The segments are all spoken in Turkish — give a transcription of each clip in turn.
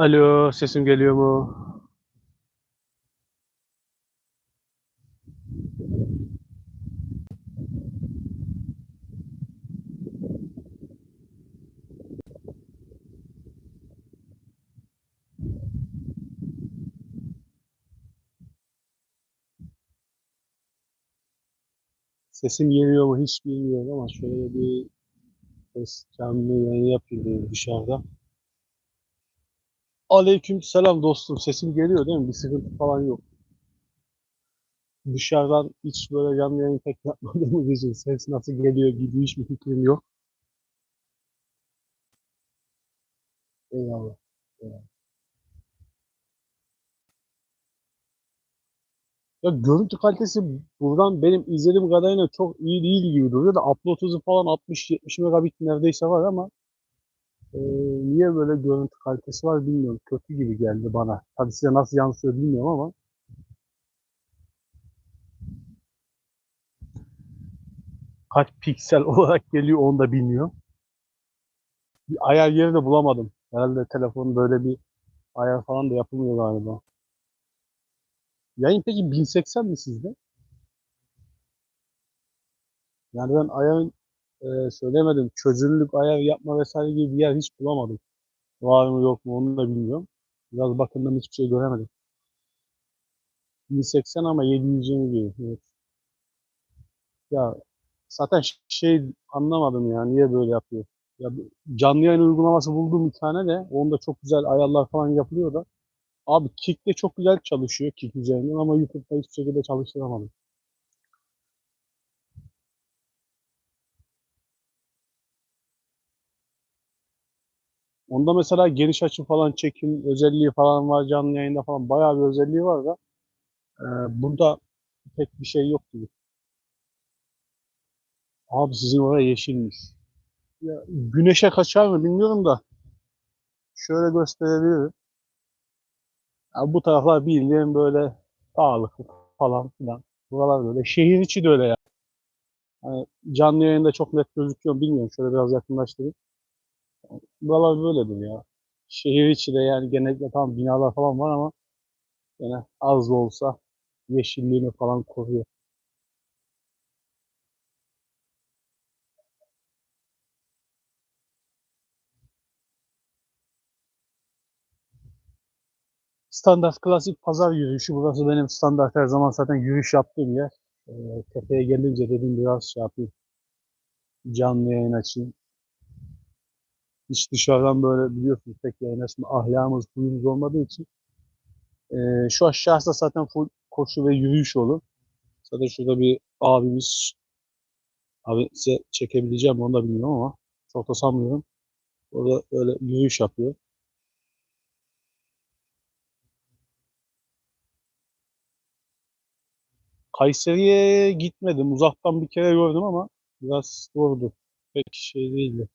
Alo, sesim geliyor mu? Sesim geliyor mu hiç bilmiyorum ama şöyle bir ses canlı yayın yapayım dışarıda. Aleyküm selam dostum. Sesim geliyor değil mi? Bir sıkıntı falan yok. Dışarıdan hiç böyle canlı yayın pek yapmadığımız için ses nasıl geliyor gibi hiçbir fikrim yok. Eyvallah. eyvallah. Ya görüntü kalitesi buradan benim izlediğim kadarıyla çok iyi değil gibi duruyor da upload hızı falan 60-70 megabit neredeyse var ama e, niye böyle görüntü kalitesi var bilmiyorum. Kötü gibi geldi bana. Tabii size nasıl yansıyor bilmiyorum ama kaç piksel olarak geliyor onu da bilmiyorum. Bir ayar yeri de bulamadım. Herhalde telefonun böyle bir ayar falan da yapılmıyor galiba. Yayın peki 1080 mi sizde? Yani ben ayarın e, söylemedim. Çözünürlük ayar yapma vesaire gibi bir yer hiç bulamadım. Var mı yok mu onu da bilmiyorum. Biraz bakımdan hiçbir şey göremedim. 1080 ama 720 gibi. Evet. Ya zaten şey anlamadım ya niye böyle yapıyor. Ya canlı yayın uygulaması buldum bir tane de onda çok güzel ayarlar falan yapılıyor da. Abi Kick'te çok güzel çalışıyor Kick üzerinden ama YouTube'da hiçbir şekilde çalıştıramadım. Onda mesela geniş açı falan çekim özelliği falan var canlı yayında falan bayağı bir özelliği var da e, burada pek bir şey yok gibi. Abi sizin oraya yeşilmiş. Ya, güneşe kaçar mı bilmiyorum da şöyle gösterebilirim. Ya, bu taraflar bildiğin böyle sağlıklı falan filan. Buralar böyle. Şehir içi de öyle ya. Hani canlı yayında çok net gözüküyor bilmiyorum. Şöyle biraz yakınlaştırayım. Buralar böyledir ya. Şehir içi de yani genellikle tam binalar falan var ama yine az da olsa yeşilliğini falan koruyor. Standart klasik pazar yürüyüşü. Burası benim standart her zaman zaten yürüyüş yaptığım yer. Ee, tepeye gelince dedim biraz şey yapayım. Canlı yayın açayım. Hiç dışarıdan böyle biliyorsunuz pek yayın açma ahlakımız, huyumuz olmadığı için. Ee, şu aşağısı zaten full koşu ve yürüyüş yolu. Zaten şurada bir abimiz abi size çekebileceğim onu da bilmiyorum ama çok da sanmıyorum. Orada böyle yürüyüş yapıyor. Kayseri'ye gitmedim. Uzaktan bir kere gördüm ama biraz zordu. Pek şey değildi.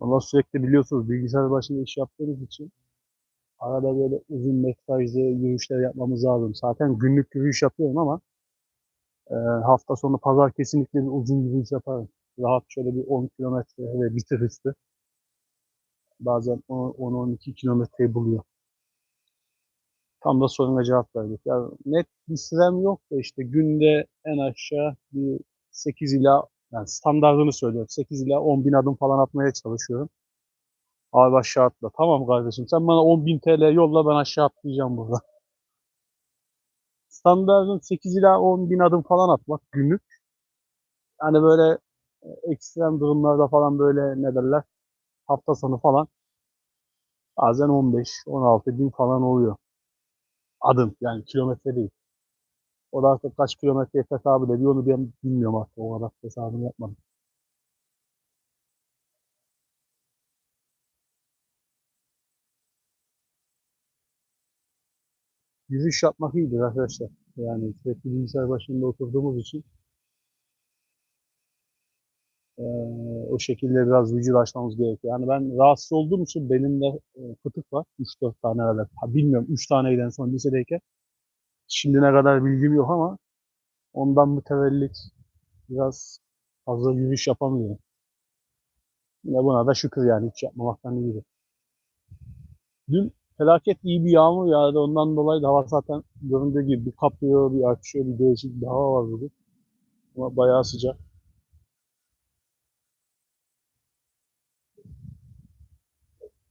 Ama sürekli biliyorsunuz bilgisayar başında iş yaptığımız için arada böyle uzun metrajlı yürüyüşler yapmamız lazım. Zaten günlük yürüyüş yapıyorum ama e, hafta sonu pazar kesinlikle bir uzun yürüyüş yaparım. Rahat şöyle bir 10 kilometre ve bitir hızlı. Bazen 10-12 kilometreyi buluyor. Tam da soruna cevap verdik. Ya net bir sürem yok da işte günde en aşağı bir 8 ila yani standartını söylüyorum. 8 ila 10 bin adım falan atmaya çalışıyorum. Abi aşağı atla. Tamam kardeşim sen bana 10 bin TL yolla ben aşağı atlayacağım burada. Standartın 8 ila 10 bin adım falan atmak günlük. Yani böyle e, ekstrem durumlarda falan böyle ne derler hafta sonu falan bazen 15-16 bin falan oluyor. Adım yani kilometre değil. O da artık kaç kilometre hesabı ediyor onu ben bilmiyorum artık. O kadar hesabını yapmadım. Yürüyüş yapmak iyidir arkadaşlar. Yani sürekli bilgisayar başında oturduğumuz için Ee, o şekilde biraz vücut açmamız gerekiyor. Yani ben rahatsız olduğum için belimde e, fıtık var. 3-4 tane herhalde. Ha, bilmiyorum 3 taneydi en son lisedeyken. Şimdi ne kadar bilgim yok ama ondan mütevellit biraz fazla yürüyüş yapamıyorum. Yine buna da şükür yani hiç yapmamaktan iyidir. Dün felaket iyi bir yağmur yağdı. Ondan dolayı da hava zaten göründüğü gibi bir kapıyor, bir açıyor, bir değişik bir hava var bugün. Ama bayağı sıcak.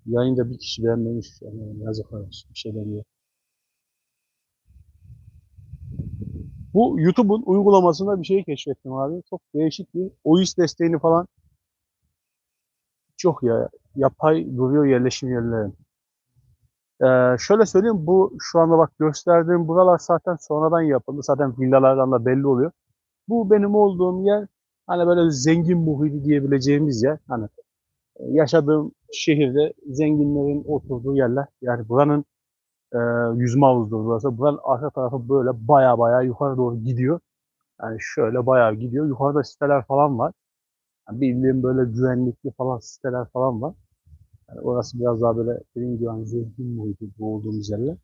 Yayında bir kişi beğenmemiş. Yani yazık olmuş. Bir şeyler diyor. Bu YouTube'un uygulamasında bir şey keşfettim abi. Çok değişik bir OIS desteğini falan çok ya yapay duruyor yerleşim yerlerin. Ee, şöyle söyleyeyim bu şu anda bak gösterdiğim buralar zaten sonradan yapıldı. Zaten villalardan da belli oluyor. Bu benim olduğum yer hani böyle zengin muhiti diyebileceğimiz yer. Hani e, yaşadığım şehirde zenginlerin oturduğu yerler. Yani buranın e, yüzme havuzudur burası. Buranın arka tarafı böyle baya baya yukarı doğru gidiyor. Yani şöyle baya gidiyor. Yukarıda siteler falan var. Yani bildiğim böyle güvenlikli falan siteler falan var. Yani orası biraz daha böyle dediğim gibi hani zengin muhiti bu olduğumuz yerler.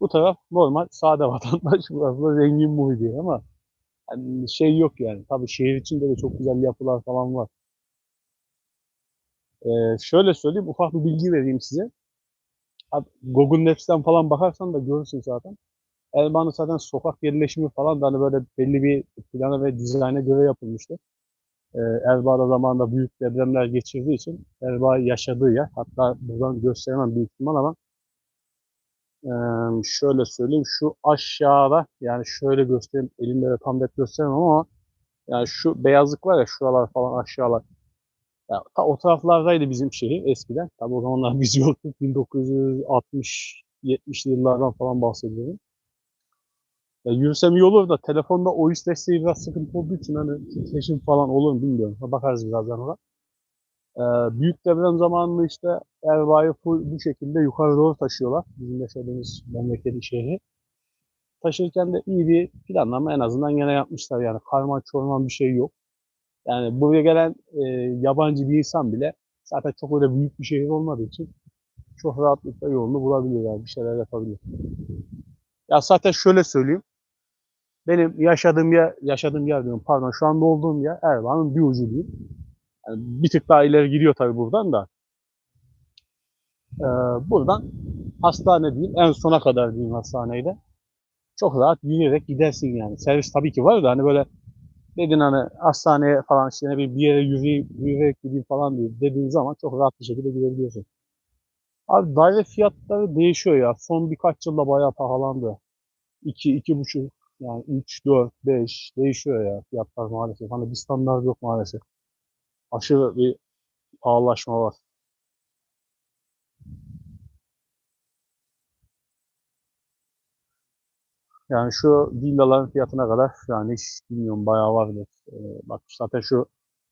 Bu taraf normal sade vatandaş. Burası da zengin muhiti ama yani şey yok yani. Tabii şehir içinde de çok güzel yapılar falan var. Ee, şöyle söyleyeyim, ufak bir bilgi vereyim size. Google Maps'ten falan bakarsan da görürsün zaten. Elban'ın zaten sokak yerleşimi falan da hani böyle belli bir plana ve dizayna göre yapılmıştı. Ee, Erbağ'da zamanında büyük depremler geçirdiği için Erbağ yaşadığı yer. Hatta buradan gösteremem büyük ihtimal ama ee, şöyle söyleyeyim şu aşağıda yani şöyle göstereyim elimde de tam net gösteremem ama yani şu beyazlık var ya şuralar falan aşağılar. Ya, ta o taraflardaydı bizim şehir eskiden. Tabi o zamanlar biz yoktuk. 1960-70'li yıllardan falan bahsediyorum. Ya, yürüsem iyi olur da telefonda o iş desteği biraz sıkıntı olduğu için hani titreşim falan olur mu bilmiyorum. Bakarız birazdan ona. Ee, büyük deprem zamanında işte Erva'yı bu şekilde yukarı doğru taşıyorlar. Bizim yaşadığımız memleketin şehri. Taşırken de iyi bir planlama en azından gene yapmışlar yani karman çorman bir şey yok. Yani buraya gelen e, yabancı bir insan bile zaten çok öyle büyük bir şehir olmadığı için çok rahatlıkla yolunu bulabiliyor yani bir şeyler yapabiliyor. Ya zaten şöyle söyleyeyim. Benim yaşadığım yer, yaşadığım yer diyorum pardon şu anda olduğum yer Ervan'ın bir ucu diyeyim. Yani bir tık daha ileri gidiyor tabii buradan da. Ee, buradan hastane diyeyim en sona kadar diyeyim hastaneyde. Çok rahat yürüyerek gidersin yani. Servis tabii ki var da hani böyle dedin hani hastaneye falan işte bileyim bir yere yürüyerek, yürüyerek gideyim falan diye dediğin zaman çok rahat bir şekilde gidebiliyorsun. Abi daire fiyatları değişiyor ya. Son birkaç yılda bayağı pahalandı. 2, 2,5 yani 3, 4, 5 değişiyor ya fiyatlar maalesef. Hani bir standart yok maalesef. Aşırı bir pahalılaşma var. Yani şu villaların fiyatına kadar yani hiç bilmiyorum bayağı vardır. Ee, bak zaten şu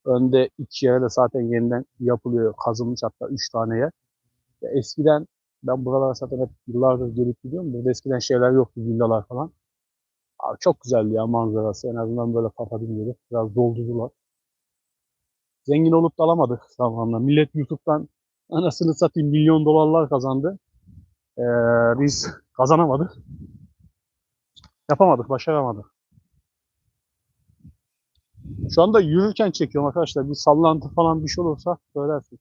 önde iki yere de zaten yeniden yapılıyor. Kazılmış hatta üç tane yer. Ya eskiden ben buralara zaten hep yıllardır gelip gidiyorum. Burada eskiden şeyler yoktu villalar falan. Abi çok güzeldi ya manzarası. En azından böyle kafa dinliyorduk. Biraz doldurdular. Zengin olup da alamadık zamanla. Millet YouTube'dan anasını satayım milyon dolarlar kazandı. Ee, biz kazanamadık. Yapamadık, başaramadık. Şu anda yürürken çekiyorum arkadaşlar. Bir sallantı falan bir şey olursa söylersin.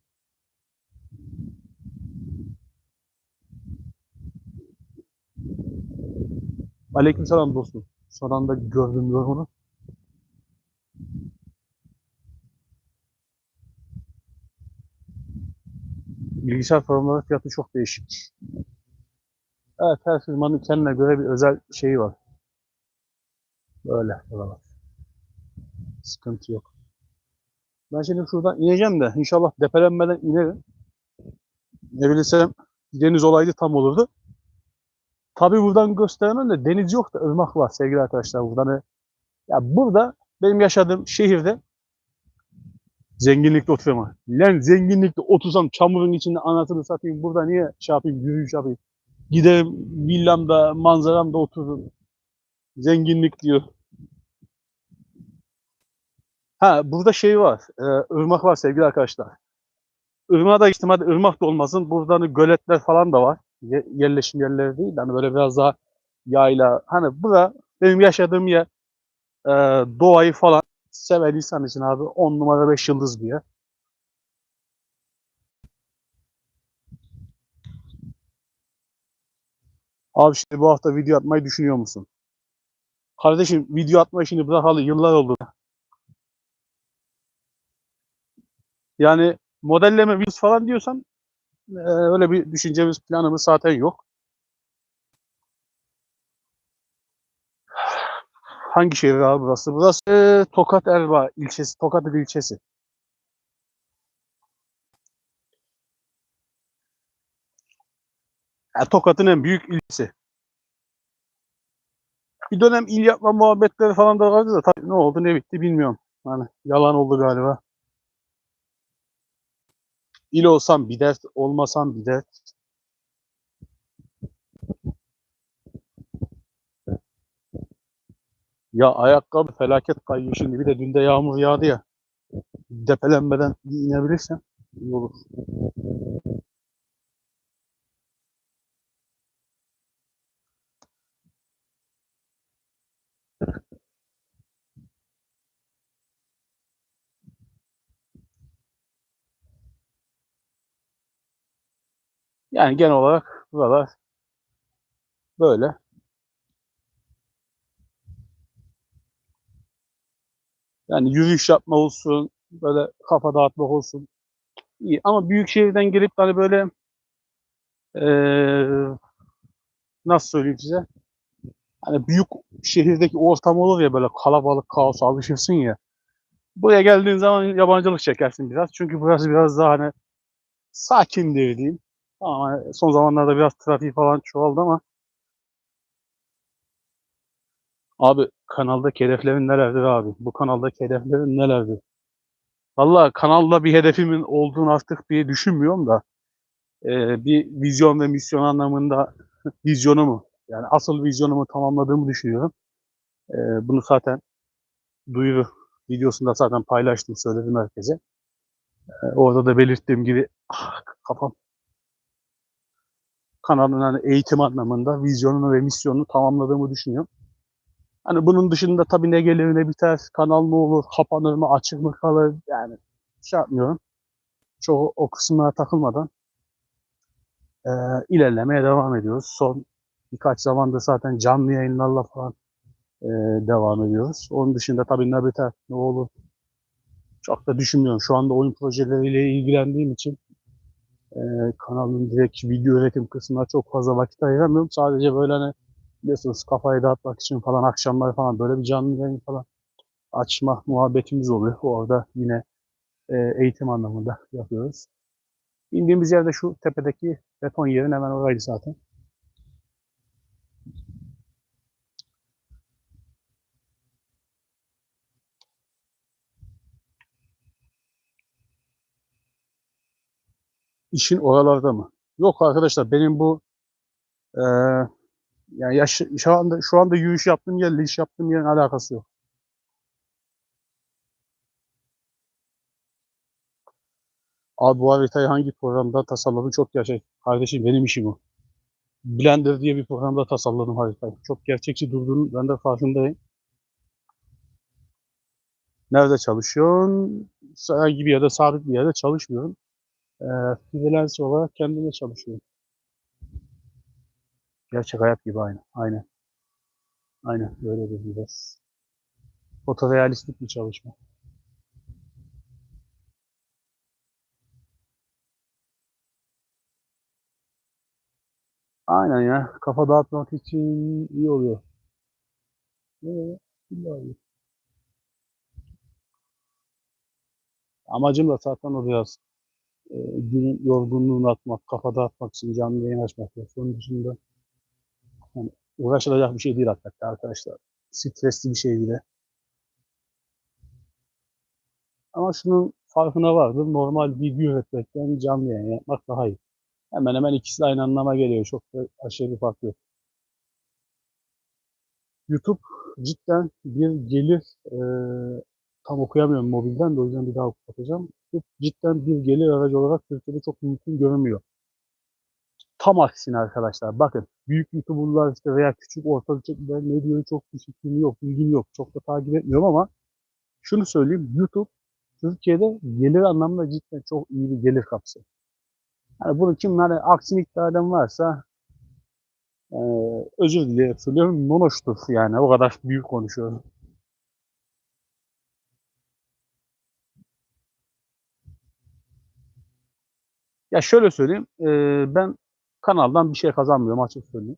Aleykümselam dostum. Son anda gördüm yorumunu. Bilgisayar programları fiyatı çok değişik. Evet her firmanın kendine göre bir özel şeyi var. Böyle buralar. Sıkıntı yok. Ben şimdi şuradan ineceğim de inşallah depelenmeden inerim. Ne bilsem deniz olaydı tam olurdu. Tabii buradan gösteremem de deniz yok da ırmak var sevgili arkadaşlar. Buradan ya burada benim yaşadığım şehirde zenginlikte oturuyorum. Lan zenginlikte otursam çamurun içinde anasını satayım. Burada niye şey yapayım, yürüyüş yapayım. Giderim villamda, manzaramda otururum. Zenginlik diyor. Ha burada şey var. E, ırmak var sevgili arkadaşlar. Irmağa da gittim hadi ırmak da olmasın. Burada hani göletler falan da var. Ye- yerleşim yerleri değil. de Hani böyle biraz daha yayla. Hani bura benim yaşadığım yer. E, doğayı falan seven insan için abi 10 numara 5 yıldız bir yer. Abi şimdi bu hafta video atmayı düşünüyor musun? Kardeşim video atma işini bırakalı yıllar oldu. Yani modelleme videosu falan diyorsan e, öyle bir düşüncemiz planımız zaten yok. Hangi şehir abi burası? Burası e, Tokat Erbaa ilçesi, Tokat il ilçesi. Yani Tokat'ın en büyük ilçesi. Bir dönem il yapma muhabbetleri falan da vardı da tabii ne oldu ne bitti bilmiyorum. Hani yalan oldu galiba. İl olsam bir dert, olmasam bir dert. Ya ayakkabı felaket kayıyor şimdi. Bir de dün de yağmur yağdı ya. Depelenmeden bir inebilirsem iyi olur. Yani genel olarak buralar böyle. Yani yürüyüş yapma olsun, böyle kafa dağıtmak olsun. İyi. Ama büyük şehirden gelip hani böyle eee nasıl söyleyeyim size? Hani büyük şehirdeki ortam olur ya böyle kalabalık, kaos alışırsın ya. Buraya geldiğin zaman yabancılık çekersin biraz. Çünkü burası biraz daha hani sakin diye diyeyim. Ama son zamanlarda biraz trafik falan çoğaldı ama abi kanaldaki hedeflerin nelerdir abi? Bu kanaldaki hedeflerin nelerdir? Valla kanalda bir hedefimin olduğunu artık bir düşünmüyorum da eee, bir vizyon ve misyon anlamında vizyonumu yani asıl vizyonumu tamamladığımı düşünüyorum. Eee, bunu zaten duyuru videosunda zaten paylaştım, söyledim herkese. Eee, orada da belirttiğim gibi ah, kafam kanalın hani eğitim anlamında vizyonunu ve misyonunu tamamladığımı düşünüyorum. Hani bunun dışında tabii ne gelir ne biter, kanal mı olur, kapanır mı, açık mı kalır yani şey yapmıyorum. Çoğu o kısımlara takılmadan eee, ilerlemeye devam ediyoruz. Son birkaç zamandır zaten canlı yayınlarla falan eee, devam ediyoruz. Onun dışında tabii ne biter, ne olur çok da düşünmüyorum. Şu anda oyun projeleriyle ilgilendiğim için eee, kanalın direkt video üretim kısmına çok fazla vakit ayıramıyorum. Sadece böyle hani biliyorsunuz kafayı dağıtmak için falan akşamlar falan böyle bir canlı yayın falan açma muhabbetimiz oluyor. Orada yine eee, eğitim anlamında yapıyoruz. İndiğimiz yerde şu tepedeki beton yerin hemen oraydı zaten. İşin oralarda mı? Yok arkadaşlar benim bu eee yani yaş, şu anda şu anda yürüyüş yaptığım yerle iş yaptığım yerin alakası yok. Abi bu haritayı hangi programda tasarladın? Çok gerçek. Kardeşim benim işim o. Blender diye bir programda tasarladım haritayı. Çok gerçekçi durduğunu ben de farkındayım. Nerede çalışıyorsun? Herhangi bir yerde, sabit bir yerde çalışmıyorum. Eee freelance olarak kendime çalışıyorum. Gerçek hayat gibi aynı. Aynen. Aynen. Böyle bir biraz. Fotorealistik bir çalışma. Aynen ya. Kafa dağıtmak için iyi oluyor. Evet. Amacım da zaten o biraz. Eee günün yorgunluğunu atmak, kafa dağıtmak için canlı yayın açmak. Onun dışında hani uğraşılacak bir şey değil hakikaten arkadaşlar. Stresli bir şey bile. Ama şunun farkına vardım. Normal video üretmekten canlı yayın yapmak daha iyi. Hemen hemen ikisi aynı anlama geliyor. Çok da aşırı bir fark yok. YouTube cidden bir gelir eee tam okuyamıyorum mobilden de o yüzden bir daha okutacağım. Bu cidden bir gelir aracı olarak Türkiye'de çok mümkün görünmüyor. Tam aksine arkadaşlar bakın büyük YouTuber'lar işte veya küçük orta ölçekliler ne diyor çok bir fikrim yok, bilgim yok. Çok da takip etmiyorum ama şunu söyleyeyim YouTube Türkiye'de gelir anlamında cidden çok iyi bir gelir kapısı. Yani bunu kim hani aksini iddia eden varsa e, özür dileyerek söylüyorum nonoştur yani o kadar büyük konuşuyorum. Ya şöyle söyleyeyim, e, ben kanaldan bir şey kazanmıyorum açık söyleyeyim.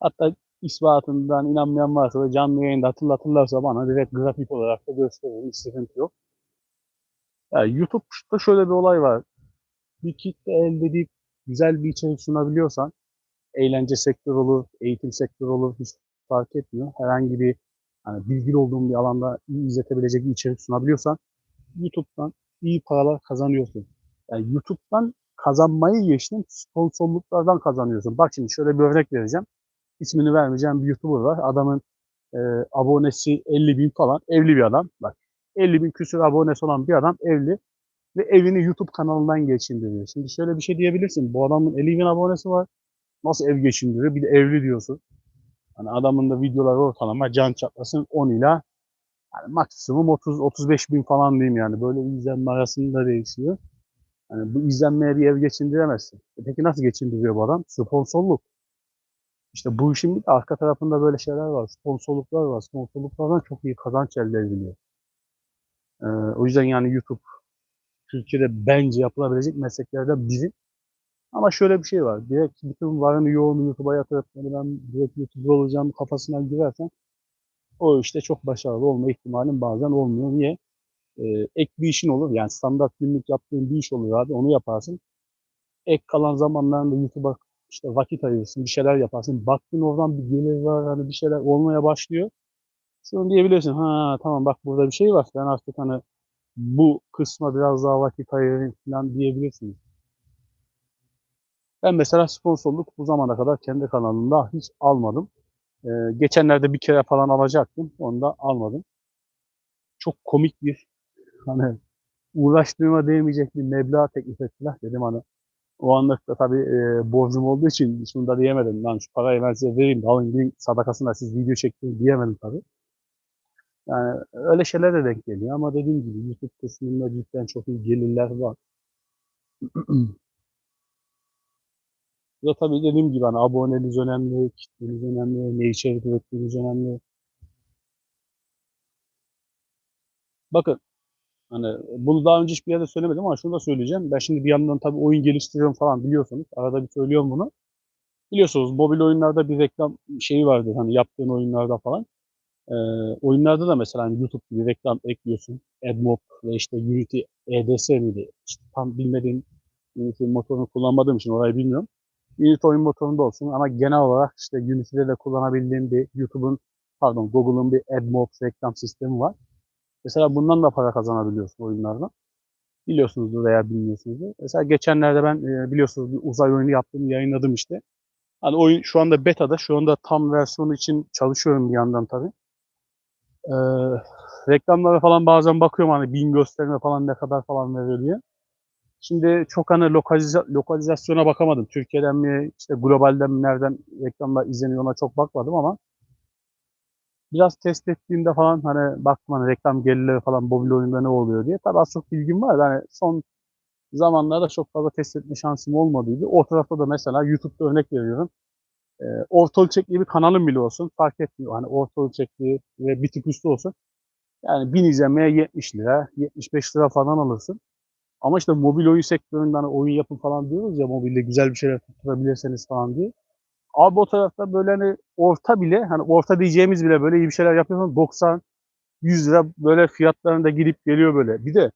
Hatta ispatından inanmayan varsa da canlı yayında hatırlatırlarsa bana direkt grafik olarak da gösteririm. Hiç sıkıntı yok. Yani YouTube'da şöyle bir olay var. Bir kitle elde edip güzel bir içerik sunabiliyorsan eğlence sektör olur, eğitim sektör olur hiç fark etmiyor. Herhangi bir hani bilgili olduğun bir alanda iyi izletebilecek bir içerik sunabiliyorsan YouTube'dan iyi paralar kazanıyorsun. Yani YouTube'dan kazanmayı geçtim sponsorluklardan kazanıyorsun. Bak şimdi şöyle bir örnek vereceğim. İsmini vermeyeceğim bir YouTuber var. Adamın e, abonesi 50 bin falan. Evli bir adam. Bak 50 bin küsur abonesi olan bir adam evli ve evini YouTube kanalından geçindiriyor. Şimdi şöyle bir şey diyebilirsin. Bu adamın 50 bin abonesi var. Nasıl ev geçindiriyor? Bir de evli diyorsun. Hani adamın da videoları ortalama can çatlasın 10 ila yani maksimum 30-35 bin falan diyeyim yani. Böyle izlenme arasında değişiyor. Yani bu izlenmeye bir ev geçindiremezsin. E peki nasıl geçindiriyor bu adam? Sponsorluk. İşte bu işin bir de arka tarafında böyle şeyler var. Sponsorluklar var. Sponsorluklardan çok iyi kazanç elde ediliyor. Ee, o yüzden yani YouTube Türkiye'de bence yapılabilecek mesleklerden biri. Ama şöyle bir şey var. Direkt bütün varını yoğunu YouTube'a yatırıp ben direkt YouTuber olacağım kafasına girersen o işte çok başarılı olma ihtimalin bazen olmuyor. Niye? Ee, ek bir işin olur. Yani standart günlük yaptığın bir iş olur abi. Onu yaparsın. Ek kalan zamanlarında YouTube'a işte vakit ayırırsın. Bir şeyler yaparsın. Baktın oradan bir gelir var. Hani bir şeyler olmaya başlıyor. Şunu diyebilirsin. Ha tamam bak burada bir şey var. Ben artık hani bu kısma biraz daha vakit ayırayım falan diyebilirsiniz. Ben mesela sponsorluk bu zamana kadar kendi kanalımda hiç almadım. Ee, geçenlerde bir kere falan alacaktım. Onu da almadım. Çok komik bir hani uğraştığıma değmeyecek bir meblağ teklif ettiler. Dedim hani o anlık da tabii e, borcum olduğu için şunu da diyemedim. Lan şu parayı ben size vereyim de alın gidin sadakasına siz video çektin diyemedim tabii. Yani öyle şeyler de denk geliyor ama dediğim gibi YouTube kısmında cidden çok iyi gelirler var. Ya tabii dediğim gibi hani aboneliz önemli, kitleniz önemli, ne içerik ürettiğiniz önemli. Bakın hani bunu daha önce hiçbir yerde söylemedim ama şunu da söyleyeceğim. Ben şimdi bir yandan tabii oyun geliştiriyorum falan biliyorsunuz. Arada bir söylüyorum bunu. Biliyorsunuz mobil oyunlarda bir reklam şeyi vardır hani yaptığın oyunlarda falan. Ee, oyunlarda da mesela hani YouTube gibi reklam ekliyorsun. AdMob ve işte Unity EDS miydi? İşte tam bilmediğim Unity motorunu kullanmadığım için orayı bilmiyorum. Unity oyun motorunda olsun ama genel olarak işte Unity'de de kullanabildiğim bir YouTube'un pardon Google'ın bir AdMob reklam sistemi var. Mesela bundan da para kazanabiliyorsun oyunlardan. Biliyorsunuzdur veya bilmiyorsunuzdur. Mesela geçenlerde ben e, biliyorsunuz bir uzay oyunu yaptım, yayınladım işte. Hani oyun şu anda beta'da, şu anda tam versiyonu için çalışıyorum bir yandan tabii. Ee, reklamlara falan bazen bakıyorum hani bin gösterme falan ne kadar falan veriyor diye. Şimdi çok hani lokaliza lokalizasyona bakamadım. Türkiye'den mi, işte globalden mi, nereden reklamlar izleniyor ona çok bakmadım ama biraz test ettiğimde falan hani baktım hani reklam gelirleri falan mobil oyunda ne oluyor diye. Tabii az çok bilgim var. Yani son zamanlarda çok fazla test etme şansım olmadıydı. O tarafta da mesela YouTube'da örnek veriyorum. E, orta ölçekli bir kanalım bile olsun fark etmiyor. Hani orta ölçekli ve bir tık üstü olsun. Yani bin izlemeye 70 lira, 75 lira falan alırsın. Ama işte mobil oyun sektöründe hani oyun yapın falan diyoruz ya mobilde güzel bir şeyler tutturabilirseniz falan diye. Abi o tarafta böyle hani orta bile hani orta diyeceğimiz bile böyle iyi bir şeyler yapıyorsan 90 100 lira böyle fiyatlarında gidip geliyor böyle. Bir de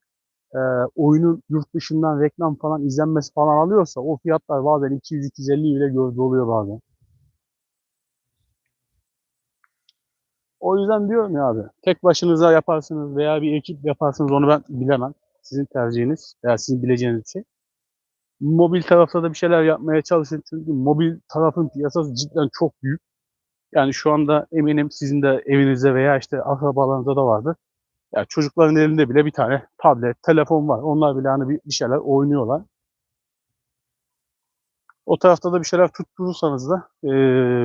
e, oyunun yurt dışından reklam falan izlenmesi falan alıyorsa o fiyatlar bazen 200-250 bile gördü oluyor bazen. O yüzden diyorum ya abi tek başınıza yaparsınız veya bir ekip yaparsınız onu ben bilemem. Sizin tercihiniz veya sizin bileceğiniz şey mobil tarafta da bir şeyler yapmaya çalışın. Çünkü mobil tarafın piyasası cidden çok büyük. Yani şu anda eminim sizin de evinizde veya işte akrabalarınızda da vardır. Ya çocukların elinde bile bir tane tablet, telefon var. Onlar bile hani bir şeyler oynuyorlar. O tarafta da bir şeyler tutturursanız da e,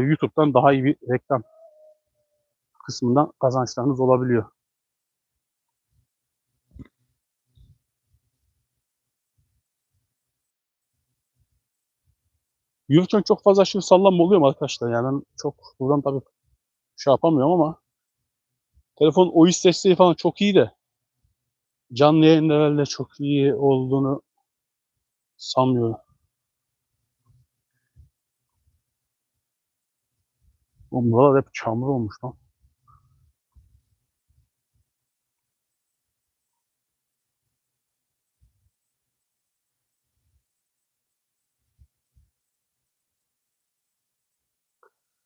YouTube'dan daha iyi bir reklam kısmından kazançlarınız olabiliyor. Yürürken çok fazla aşırı sallanma oluyor mu arkadaşlar? Yani ben çok buradan tabii şey yapamıyorum ama telefon OIS desteği falan çok iyi de canlı yayın herhalde çok iyi olduğunu sanmıyorum. Oğlum buralar hep çamur olmuş lan.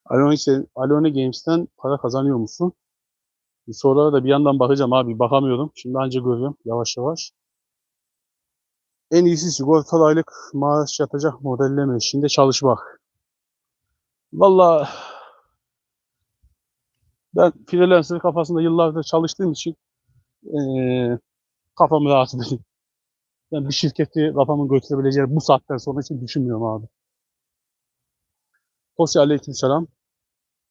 Alone, Alone Games'ten para kazanıyor musun? Sorulara da bir yandan bakacağım abi. Bakamıyorum. Şimdi anca görüyorum yavaş yavaş. En iyisi sigortalı aylık maaş yatacak modelleme işinde çalışmak. Valla ben freelancer kafasında yıllardır çalıştığım için ee, kafamı rahat edeyim. Yani bir şirketi kafamın götürebileceği bu saatten sonra için düşünmüyorum abi. Sosyal aleyküm selam.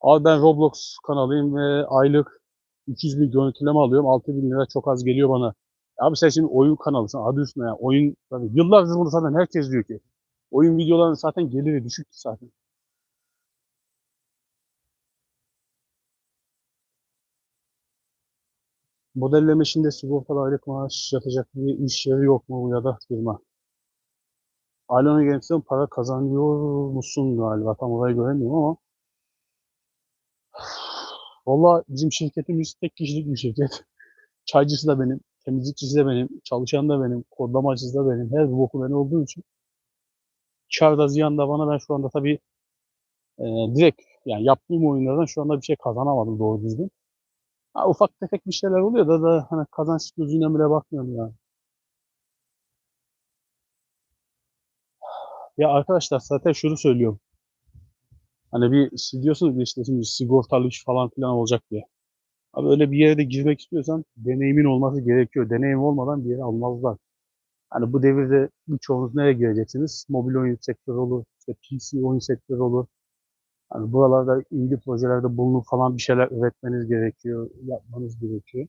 Abi ben Roblox kanalıyım ve aylık 200 bin görüntüleme alıyorum. 6 bin lira çok az geliyor bana. Abi sen şimdi oyun kanalısın adı üstüne ya. Oyun tabii yıllardır bunu zaten herkes diyor ki. Oyun videolarının zaten geliri düşük zaten. Modelleme işinde sigortalı aylık maaş yatacak bir iş yeri yok mu ya da firma? Alona Games'ten para kazanıyor musun galiba? Tam orayı göremiyorum ama Valla bizim şirketimiz tek kişilik bir şirket. Çaycısı da benim, temizlikçisi de benim, çalışan da benim, kodlamacısı da benim. Her bir boku ben olduğu için. Kar da ziyan da bana ben şu anda tabii e, direkt yani yaptığım oyunlardan şu anda bir şey kazanamadım doğru düzgün. Ha, ufak tefek bir şeyler oluyor da, da hani kazanç gözüyle bile bakmıyorum yani. Ya arkadaşlar zaten şunu söylüyorum. Hani bir diyorsunuz işte şimdi sigortalı iş falan filan olacak diye. Abi öyle bir yere de girmek istiyorsan deneyimin olması gerekiyor. Deneyim olmadan bir yere almazlar. Hani bu devirde birçoğunuz nereye gireceksiniz? Mobil oyun sektörü olur, işte PC oyun sektörü olur. Hani buralarda ilgili projelerde bulunup falan bir şeyler üretmeniz gerekiyor, yapmanız gerekiyor.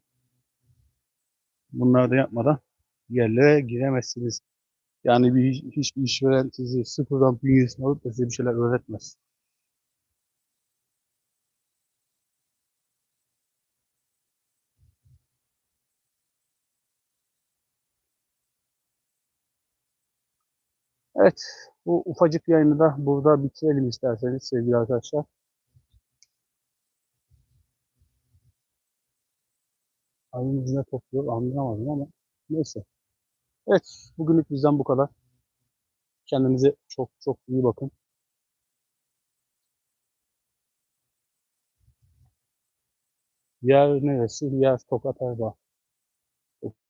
Bunları da yapmadan yerlere giremezsiniz. Yani bir, hiçbir işveren sizi sıfırdan bünyesine alıp size bir şeyler öğretmez. Evet, bu ufacık yayını da burada bitirelim isterseniz sevgili arkadaşlar. Ayımız ne topluyor anlayamadım ama neyse. Evet, bugünlük bizden bu kadar. Kendinize çok çok iyi bakın. Yer neresi? Yer Tokat Erbaa.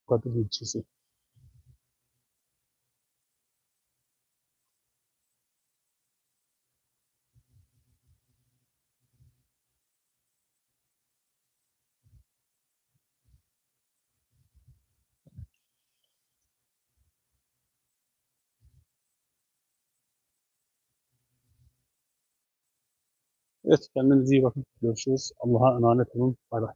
Tokat'ın ilçesi. Evet kendinize iyi bakın. Görüşürüz. Allah'a emanet olun. Bay bay.